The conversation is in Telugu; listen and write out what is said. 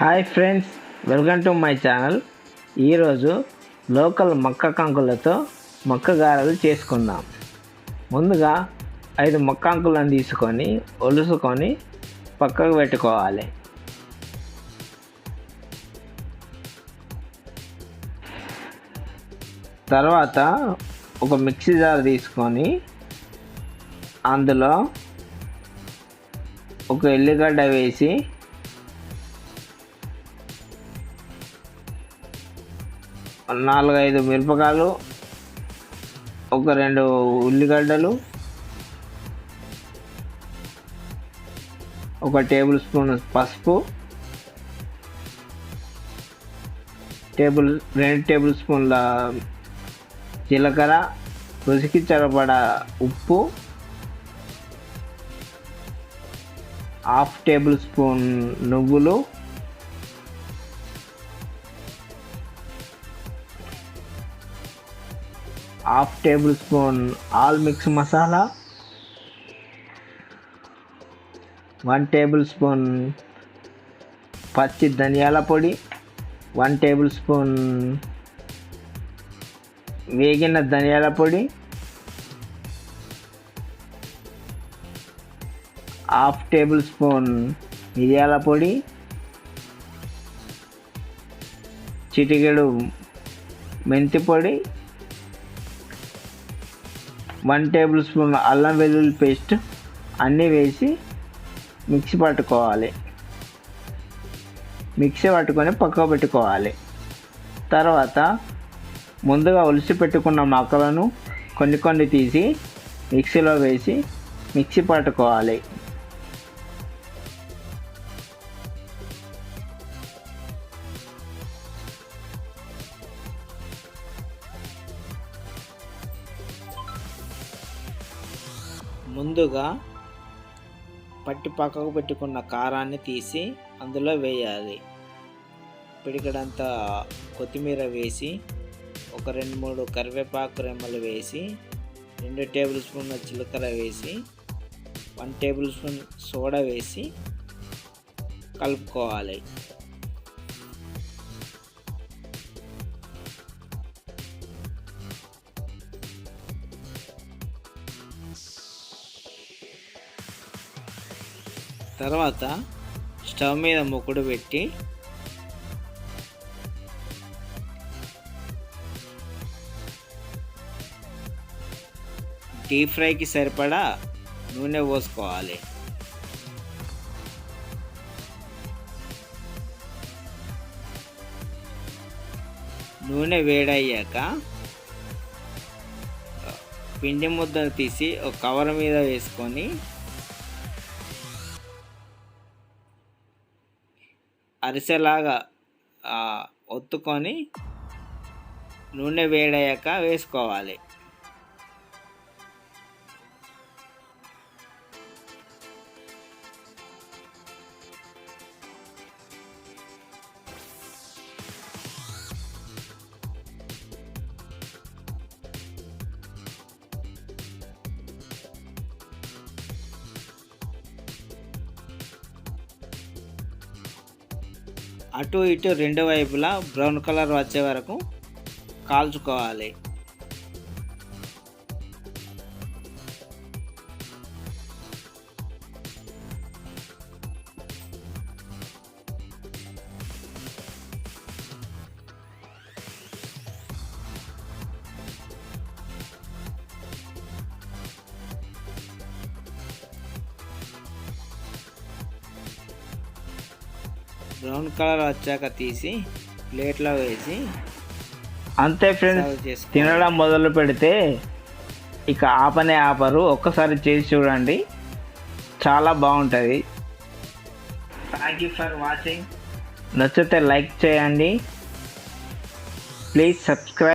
Hi friends welcome to my channel. ఈరోజు లోకల్ మొక్క కంకులతో మక్క గారెలు చేసుకుందాం. ముందుగా ఐదు మొక్క అంకులను తీసుకొని ఒలుసుకొని పక్కకు పెట్టుకోవాలి. తర్వాత ఒక మిక్సీ జార్ తీసుకొని అందులో ఒక ఎల్లిగడ్డ వేసి నాలుగైదు మిరపకాయలు ఒక రెండు ఉల్లిగడ్డలు ఒక టేబుల్ స్పూన్ పసుపు టేబుల్ రెండు టేబుల్ స్పూన్ల జీలకర్ర రుచికి సరిపడా ఉప్పు హాఫ్ టేబుల్ స్పూన్ నువ్వులు half table spoon all mix masala one table spoon పచ్చి ధనియాల పొడి వన్ టేబుల్ స్పూన్ వేగిన ధనియాల పొడి హాఫ్ టేబుల్ స్పూన్ మిరియాల పొడి చిటికెడు మెంతి పొడి వన్ టేబుల్ స్పూన్ అల్లం వెల్లుల్లి పేస్ట్ అన్నీ వేసి మిక్సీ పట్టుకోవాలి. మిక్సీ పట్టుకొని పక్కకు పెట్టుకోవాలి. తర్వాత ముందుగా ఒలిసి పెట్టుకున్న మొక్కలను కొన్ని కొన్ని తీసి మిక్సీలో వేసి మిక్సీ పట్టుకోవాలి. ముందుగా పట్టి పక్కకు పెట్టుకున్న కారాన్ని తీసి అందులో వేయాలి. పిడికడంతా కొత్తిమీర వేసి ఒక రెండు మూడు కరివేపాకు రెమ్మలు వేసి రెండు టేబుల్ స్పూన్ల జీలకర్ర వేసి వన్ టేబుల్ స్పూన్ సోడా వేసి కలుపుకోవాలి. తర్వాత స్టవ్ మీద ముక్కుడు పెట్టి డీప్ ఫ్రైకి సరిపడా నూనె పోసుకోవాలి. నూనె వేడయ్యాక పిండి ముద్దను తీసి ఒక కవర్ మీద వేసుకొని అరిసెలాగా ఒత్తుకొని నూనె వేడయ్యాక వేసుకోవాలి. అటు ఇటు రెండు వైపులా బ్రౌన్ కలర్ వచ్చే వరకు కాల్చుకోవాలి. బ్రౌన్ కలర్ వచ్చాక తీసి ప్లేట్లో వేసి అంతే ఫ్రెండ్స్ తినడం మొదలు పెడితే ఇక ఆపనే ఆపరు ఒక్కసారి చేసి చూడండి. చాలా బాగుంటుంది. థ్యాంక్ యూ ఫర్ వాచింగ్ నచ్చితే లైక్ చేయండి. Please subscribe